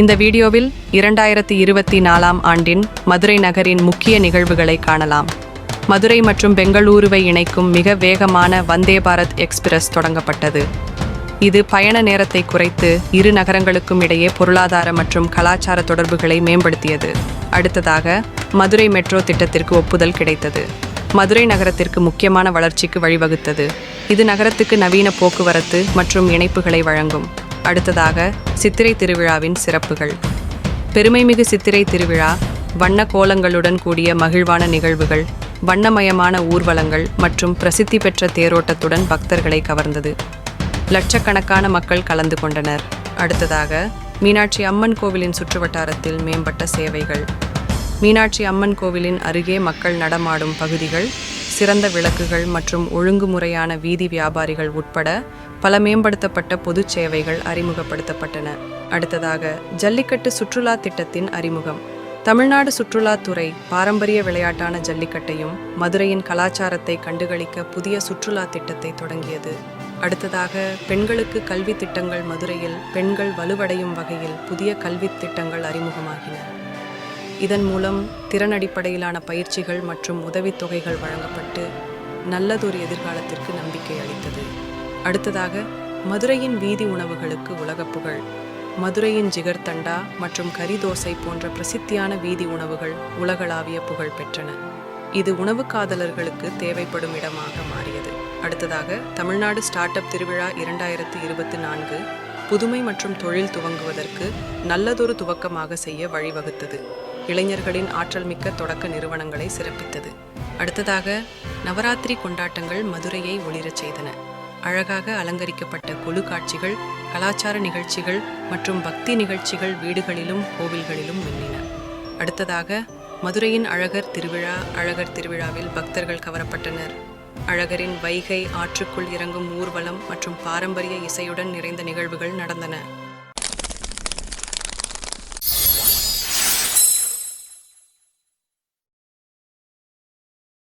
இந்த வீடியோவில் இரண்டாயிரத்தி இருபத்தி நாலாம் ஆண்டின் மதுரை நகரின் முக்கிய நிகழ்வுகளை காணலாம். மதுரை மற்றும் பெங்களூருவை இணைக்கும் மிக வேகமான வந்தே பாரத் எக்ஸ்பிரஸ் தொடங்கப்பட்டது. இது பயண நேரத்தை குறைத்து இரு நகரங்களுக்கும் இடையே பொருளாதார மற்றும் கலாச்சார தொடர்புகளை மேம்படுத்தியது. அடுத்ததாக மதுரை மெட்ரோ திட்டத்திற்கு ஒப்புதல் கிடைத்தது. மதுரை நகரத்திற்கு முக்கியமான வளர்ச்சிக்கு வழிவகுத்தது. இது நகரத்துக்கு நவீன போக்குவரத்து மற்றும் இணைப்புகளை வழங்கும். அடுத்ததாக சித்திரை திருவிழாவின் சிறப்புகள். பெருமைமிகு சித்திரை திருவிழா வண்ண கோலங்களுடன் கூடிய மகிழ்வான நிகழ்வுகள் வண்ணமயமான ஊர்வலங்கள் மற்றும் பிரசித்தி பெற்ற தேரோட்டத்துடன் பக்தர்களை கவர்ந்தது. லட்சக்கணக்கான மக்கள் கலந்து கொண்டனர். அடுத்ததாக மீனாட்சி அம்மன் கோவிலின் சுற்றுவட்டாரத்தில் மேம்பட்ட சேவைகள். மீனாட்சி அம்மன் கோவிலின் அருகே மக்கள் நடமாடும் பகுதிகள் சிறந்த விளக்குகள் மற்றும் ஒழுங்குமுறையான வீதி வியாபாரிகள் உட்பட பல மேம்படுத்தப்பட்ட பொதுச் சேவைகள் அறிமுகப்படுத்தப்பட்டன. அடுத்ததாக ஜல்லிக்கட்டு சுற்றுலா திட்டத்தின் அறிமுகம். தமிழ்நாடு சுற்றுலாத்துறை பாரம்பரிய விளையாட்டான ஜல்லிக்கட்டையும் மதுரையின் கலாச்சாரத்தை கண்டுகளிக்க புதிய சுற்றுலா திட்டத்தை தொடங்கியது. அடுத்ததாக பெண்களுக்கு கல்வி திட்டங்கள் மதுரையில் பெண்கள் வலுவடையும் வகையில் புதிய கல்வி திட்டங்கள் அறிமுகமாகின. இதன் மூலம் திறன் அடிப்படையிலான பயிற்சிகள் மற்றும் உதவித்தொகைகள் வழங்கப்பட்டு நல்லதொரு எதிர்காலத்திற்கு நம்பிக்கை அளித்தது. அடுத்ததாக மதுரையின் வீதி உணவுகளுக்கு உலகப் புகழ் மதுரையின் ஜிகர்தண்டா மற்றும் கரிதோசை போன்ற பிரசித்தியான வீதி உணவுகள் உலகளாவிய புகழ் பெற்றன. இது உணவு காதலர்களுக்கு தேவைப்படும் இடமாக மாறியது. அடுத்ததாக தமிழ்நாடு ஸ்டார்ட் அப் திருவிழா இரண்டாயிரத்து இருபத்தி நான்கு புதுமை மற்றும் தொழில் துவங்குவதற்கு நல்லதொரு துவக்கமாக செய்ய வழிவகுத்தது. இளைஞர்களின் ஆற்றல் மிக்க தொடக்க நிறுவனங்களை சிறப்பித்தது. அடுத்ததாக நவராத்திரி கொண்டாட்டங்கள் மதுரையை ஒளிரச் செய்தன. அழகாக அலங்கரிக்கப்பட்ட கொலு காட்சிகள் கலாச்சார நிகழ்ச்சிகள் மற்றும் பக்தி நிகழ்ச்சிகள் வீடுகளிலும் கோவில்களிலும் மின்னின. அடுத்ததாக மதுரையின் அழகர் திருவிழா அழகர் திருவிழாவில் பக்தர்கள் கவரப்பட்டனர். அழகரின் வைகை ஆற்றுக்குள் இறங்கும் ஊர்வலம் மற்றும் பாரம்பரிய இசையுடன் நிறைந்த நிகழ்வுகள் நடந்தன.